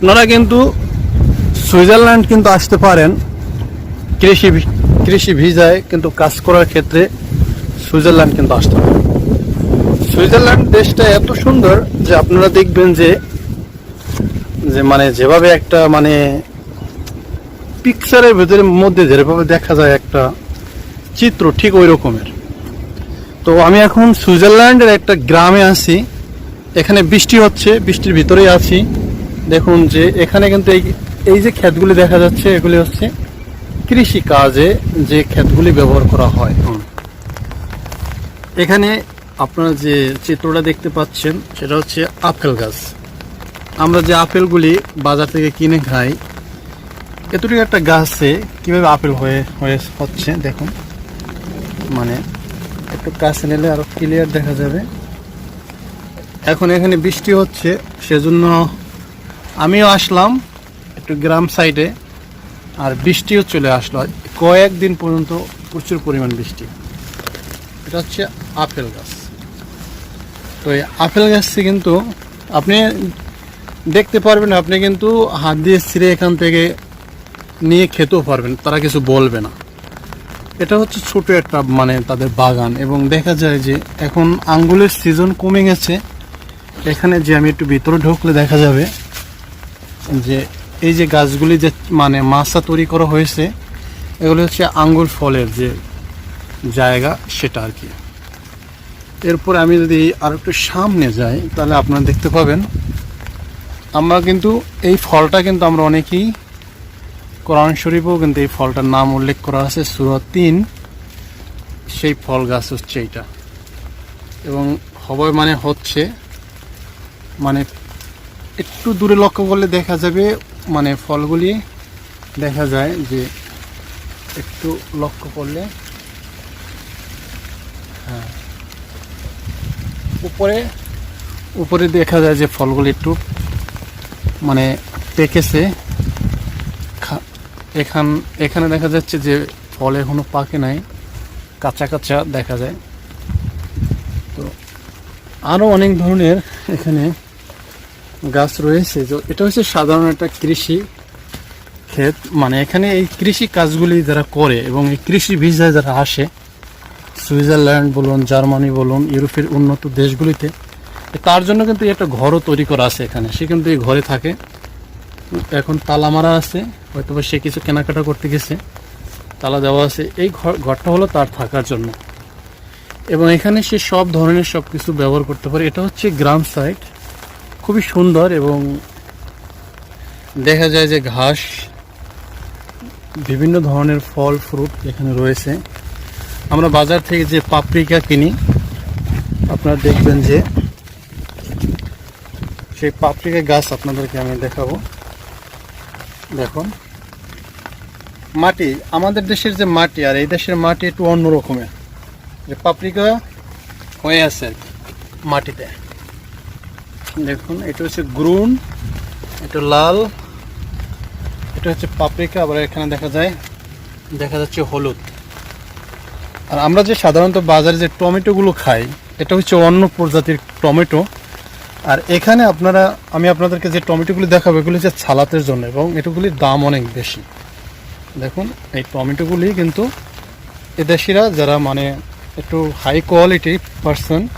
আপনারা কিন্তু সুইজারল্যান্ড কিন্তু আসতে পারেন। কৃষি কৃষি ভিসায় কিন্তু কাজ করার ক্ষেত্রে সুইজারল্যান্ড কিন্তু আসতে পারেন। সুইজারল্যান্ড দেশটা এত সুন্দর যে আপনারা দেখবেন যে যে মানে যেভাবে একটা মানে পিকচারের ভেতরে মধ্যে যেভাবে দেখা যায় একটা চিত্র ঠিক ওই রকমের। তো আমি এখন সুইজারল্যান্ডের একটা গ্রামে আছি। এখানে বৃষ্টি হচ্ছে, বৃষ্টির ভিতরেই আছি। দেখুন যে এখানে কিন্তু এই এই যে ক্ষেতগুলি দেখা যাচ্ছে এগুলি হচ্ছে কৃষি কাজে যে ক্ষেতগুলি ব্যবহার করা হয়। এখানে আপনারা যে চিত্রটা দেখতে পাচ্ছেন সেটা হচ্ছে আপেল গাছ। আমরা যে আপেলগুলি বাজার থেকে কিনে খাই এতটুকু একটা গাছে কীভাবে আপেল হয়ে হয়ে হচ্ছে দেখুন। মানে একটু কাছে নিলে আরও ক্লিয়ার দেখা যাবে। এখন এখানে বৃষ্টি হচ্ছে সেজন্য আমিও আসলাম একটু গ্রাম সাইডে, আর বৃষ্টিও চলে আসলো। কয়েকদিন পর্যন্ত প্রচুর পরিমাণ বৃষ্টি। এটা হচ্ছে আপেল গাছ। তো এই আপেল গাছটি কিন্তু আপনি দেখতে পারবেন, আপনি কিন্তু হাত দিয়ে ছিঁড়ে এখান থেকে নিয়ে খেতেও পারবেন, তারা কিছু বলবে না। এটা হচ্ছে ছোট একটা মানে তাদের বাগান, এবং দেখা যায় যে এখন আঙ্গুলের সিজন কমে গেছে। এখানে যে আমি একটু ভিতরে ঢুকলে দেখা যাবে যে এই যে গাছগুলি যে মানে মাছা তৈরি করা হয়েছে, এগুলি হচ্ছে আঙ্গুর ফলের যে জায়গা সেটা আর কি। এরপর আমি যদি আর একটু সামনে যাই, তাহলে আপনারা দেখতে পাবেন, আমরা কিন্তু এই ফলটা কিন্তু আমরা অনেকেই কোরআন শরীফেও কিন্তু এই ফলটার নাম উল্লেখ করা আছে সুরত তিন। সেই ফল গাছ হচ্ছে এইটা। এবং হবে মানে হচ্ছে মানে একটু দূরে লক্ষ্য করলে দেখা যাবে মানে ফলগুলি দেখা যায় যে একটু লক্ষ্য করলে। হ্যাঁ। উপরে উপরে দেখা যায় যে ফলগুলি একটু মানে পেকেছে। এখান, এখানে দেখা যাচ্ছে যে ফল এখনও পাকে নাই, কাঁচা কাঁচা দেখা যায়। তো আরও অনেক ধরনের এখানে গাছ রয়েছে। এটা হচ্ছে সাধারণ একটা কৃষি ক্ষেত। মানে এখানে এই কৃষি কাজগুলি যারা করে এবং এই কৃষি ভিসায় যারা আসে, সুইজারল্যান্ড বলুন, জার্মানি বলুন, ইউরোপের উন্নত দেশগুলিতে তার জন্য কিন্তু একটা ঘরও তৈরি করা আছে এখানে। সে কিন্তু এই ঘরে থাকে। এখন তালা মারা আছে হয়তো সে কিছু কেনাকাটা করতে গেছে। তালা দেওয়া আছে। এই ঘর, ঘরটা হলো তার থাকার জন্য। এবং এখানে সে সব ধরনের সব কিছু ব্যবহার করতে পারে। এটা হচ্ছে গ্রাম সাইড খুবই সুন্দর এবং দেখা যায় যে ঘাস, বিভিন্ন ধরনের ফল ফ্রুট এখানে রয়েছে। আমরা বাজার থেকে যে পাপরিকা কিনি, আপনারা দেখবেন যে সেই পাপরিকা গাছ আপনাদেরকে আমি দেখাবো। দেখুন। মাটি, আমাদের দেশের যে মাটি আর এই দেশের মাটি একটু অন্য রকমের যে পাপরিকা হয়ে আছে মাটিতে। দেখুন, এটা হচ্ছে গ্রুন, এটা লাল, এটা হচ্ছে পাপরিকা, আবার এখানে দেখা যায়, দেখা যাচ্ছে হলুদ। আর আমরা যে সাধারণত বাজারে যে টমেটোগুলো খাই, এটা হচ্ছে অন্য প্রজাতির টমেটো। আর এখানে আপনারা, আমি আপনাদেরকে যে টমেটোগুলি দেখাবো, এগুলি হচ্ছে ছালাতের জন্য, এবং এটাগুলির দাম অনেক বেশি। দেখুন, এই টমেটোগুলি কিন্তু এদেশিরা যারা মানে একটু হাই কোয়ালিটি পার্সন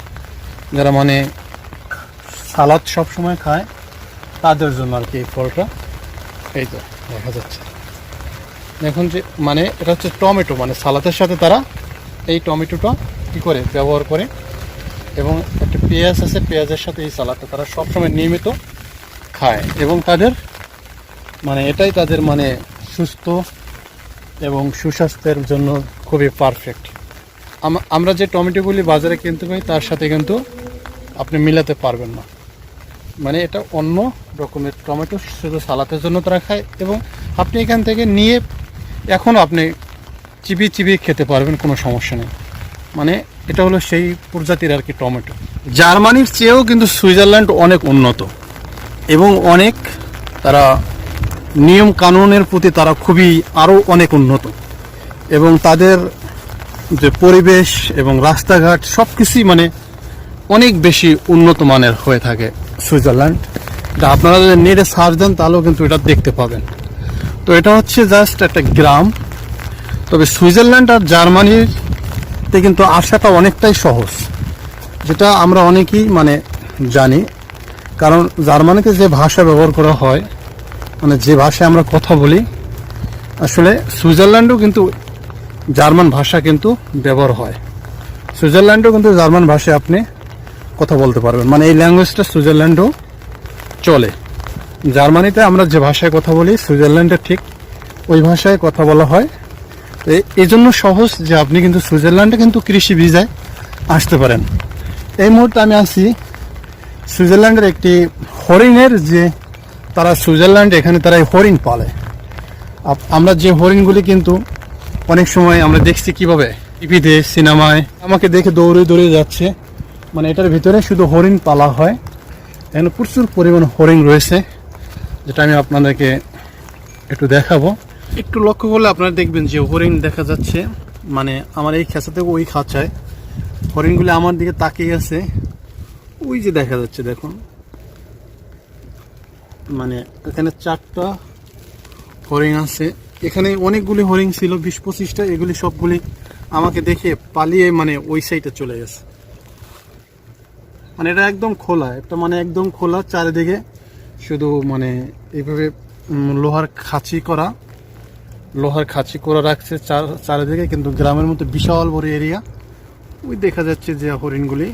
যারা মানে সালাদ সব সময় খায়, তাদের জন্য আর কি এই ফলটা। এই তো দেখা যাচ্ছে। দেখুন যে মানে এটা হচ্ছে টমেটো মানে সালাদের সাথে তারা এই টমেটোটা কী করে, ব্যবহার করে। এবং একটা পেঁয়াজ আছে, পেঁয়াজের সাথে এই সালাদটা তারা সবসময় নিয়মিত খায়। এবং তাদের মানে এটাই তাদের মানে সুস্থ এবং সুস্বাস্থ্যের জন্য খুবই পারফেক্ট আমরা যে টমেটোগুলি বাজারে কিনতে পাই, তার সাথে কিন্তু আপনি মিলাতে পারবেন না। মানে এটা অন্য রকমের টমেটো শুধু সালাতের জন্য তারা খায় এবং আপনি এখান থেকে নিয়ে এখনও আপনি চিবিয়ে চিবিয়ে খেতে পারবেন, কোনো সমস্যা নেই। মানে এটা হলো সেই প্রজাতির আর কি টমেটো। জার্মানির চেয়েও কিন্তু সুইজারল্যান্ড অনেক উন্নত এবং অনেক তারা নিয়ম কানুনের প্রতি তারা খুবই আরও অনেক উন্নত এবং তাদের যে পরিবেশ এবং রাস্তাঘাট সব কিছুই মানে অনেক বেশি উন্নত মানের হয়ে থাকে। সুইজারল্যান্ড। এটা আপনারা যদি নেটে সার্চ দেন, তাহলেও কিন্তু এটা দেখতে পাবেন। তো এটা হচ্ছে জাস্ট একটা গ্রাম। তবে সুইজারল্যান্ড আর জার্মানিতে কিন্তু আসাটা অনেকটাই সহজ। যেটা আমরা অনেকেই মানে জানি। কারণ জার্মানিতে যে ভাষা ব্যবহার করা হয় মানে যে ভাষায় আমরা কথা বলি, আসলে সুইজারল্যান্ডও কিন্তু জার্মান ভাষা কিন্তু ব্যবহার হয়। সুইজারল্যান্ডও কিন্তু জার্মান ভাষায় আপনি কথা বলতে পারবেন। মানে এই ল্যাঙ্গুয়েজটা সুইজারল্যান্ডও চলে। জার্মানিতে আমরা যে ভাষায় কথা বলি, সুইজারল্যান্ডে ঠিক ওই ভাষায় কথা বলা হয়। তো এই জন্য সহজ যে আপনি কিন্তু সুইজারল্যান্ডে কিন্তু কৃষি ভিসায় আসতে পারেন। এই মুহূর্তে আমি আছি সুইজারল্যান্ডের একটি হরিণের যে তারা সুইজারল্যান্ড, এখানে তারা এই হরিণ পালে। আমরা যে হরিণগুলি কিন্তু অনেক সময় আমরা দেখছি কীভাবে। টিভিতে, সিনেমায়, আমাকে দেখে দৌড়ে দৌড়ে যাচ্ছে। মানে এটার ভিতরে শুধু হরিণ পালা হয়। এখানে প্রচুর পরিমাণ হরিণ রয়েছে, যেটা আমি আপনাদেরকে একটু দেখাবো। একটু লক্ষ্য করলে আপনারা দেখবেন যে হরিণ দেখা যাচ্ছে মানে আমার এই খেঁচা থেকে ওই খাঁচায়। হরিণগুলি আমার দিকে তাকিয়ে আছে, ওই যে দেখা যাচ্ছে, দেখুন। মানে এখানে চারটা হরিণ আছে। এখানে অনেকগুলি হরিণ ছিল, বিশ পঁচিশটা, এগুলি সবগুলি আমাকে দেখে পালিয়ে মানে ওই সাইডে চলে গেছে। মানে এটা একদম খোলা, একটা মানে একদম খোলা চারিদিকে। শুধু মানে এইভাবে লোহার খাঁচি করা, লোহার খাঁচি করা রাখছে চার, চারিদিকে, কিন্তু গ্রামের মতো বিশাল বড় এরিয়া। ওই দেখা যাচ্ছে যে হরিণগুলি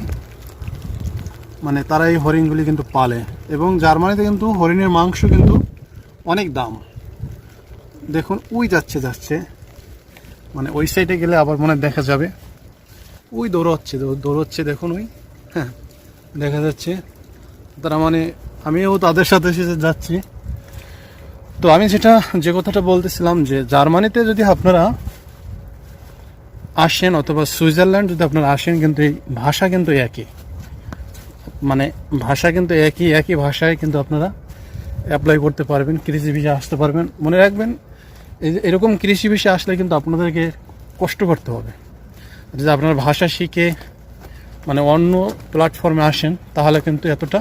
মানে তারা এই হরিণগুলি কিন্তু পালে। এবং জার্মানিতে কিন্তু হরিণের মাংস কিন্তু অনেক দাম। দেখুন, ওই যাচ্ছে যাচ্ছে। মানে ওই সাইডে গেলে আবার মনে দেখা যাবে। ওই দৌড়াচ্ছে দৌড়াচ্ছে, দেখুন ওই। হ্যাঁ। দেখা যাচ্ছে। তারা মানে আমিও তাদের সাথে সাথে যাচ্ছি। তো আমি যেটা, যে কথাটা বলতেছিলাম যে জার্মানিতে যদি আপনারা আসেন অথবা সুইজারল্যান্ড যদি আপনারা আসেন, কিন্তু এই ভাষা কিন্তু একই। মানে ভাষা কিন্তু একই একই ভাষায় কিন্তু আপনারা অ্যাপ্লাই করতে পারবেন, কৃষি ভিসা আসতে পারবেন। মনে রাখবেন এরকম কৃষি ভিসা আসলে কিন্তু আপনাদেরকে কষ্ট করতে হবে। যদি আপনারা ভাষা শিখে মানে অন্য প্ল্যাটফর্মে আসেন, তাহলে কিন্তু এতটা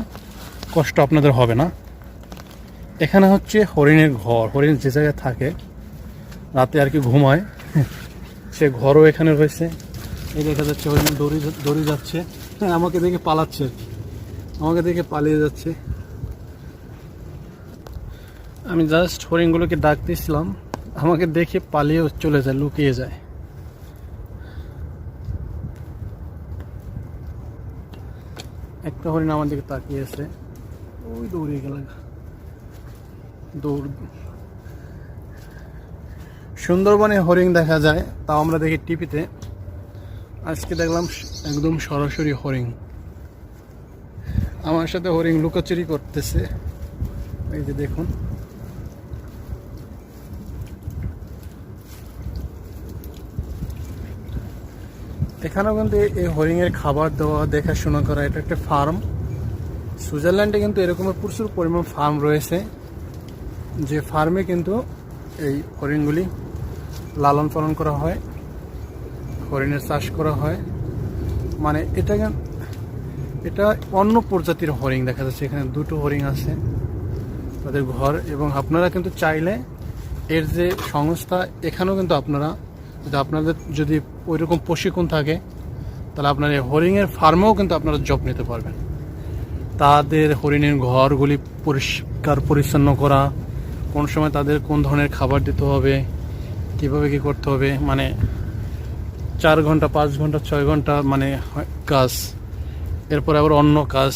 কষ্ট আপনাদের হবে না। এখানে হচ্ছে হরিণের ঘর, হরিণ যে জায়গায় থাকে, রাতে আর কি ঘুমায়, সে ঘরও এখানে রয়েছে। এই দেখা যাচ্ছে হরিণ দড়ি দড়ি যাচ্ছে। হ্যাঁ আমাকে দেখে পালাচ্ছে আর কি। আমাকে দেখে পালিয়ে যাচ্ছে। আমি জাস্ট হরিণগুলোকে ডাক দিয়েছিলাম। আমাকে দেখে পালিয়ে চলে যায়, লুকিয়ে যায়। একটা হরিণ আমার দিকে তাকিয়ে আছে। ওই দৌড়ে গেল। দৌড় সুন্দরবনে হরিণ দেখা যায়, তাও আমরা দেখি টিভিতে। আজকে দেখলাম একদম সরাসরি হরিণ। আমার সাথে হরিণ লুকোচুরি করতেছে। এই যে দেখুন। এখানেও কিন্তু এই- হরিণের খাবার দেওয়া, দেখাশোনা করা, এটা একটা ফার্ম সুইজারল্যান্ডে কিন্তু এরকমের প্রচুর পরিমাণ ফার্ম রয়েছে, যে ফার্মে কিন্তু এই হরিণগুলি লালন পালন করা হয়, হরিণের চাষ করা হয়। মানে এটা এটা অন্য প্রজাতির হরিণ দেখা যাচ্ছে, এখানে দুটো হরিণ আছে তাদের ঘর, এবং আপনারা কিন্তু চাইলে এর যে সংস্থা, এখানেও কিন্তু আপনারা যদি আপনাদের যদি ওই রকম প্রশিক্ষণ থাকে, তাহলে আপনার এই হরিণের ফার্মেও কিন্তু আপনারা জব নিতে পারবেন। তাদের হরিণের ঘরগুলি পরিষ্কার, পরিচ্ছন্ন করা, কোন সময় তাদের কোন ধরনের খাবার দিতে হবে, কীভাবে কি করতে হবে মানে চার ঘণ্টা, পাঁচ ঘণ্টা, ছয় ঘণ্টা মানে কাজ। এরপর আবার অন্য কাজ।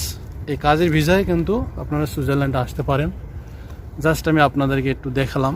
এই কাজের ভিসায় কিন্তু আপনারা সুইজারল্যান্ডে আসতে পারেন। জাস্ট আমি আপনাদেরকে একটু দেখালাম।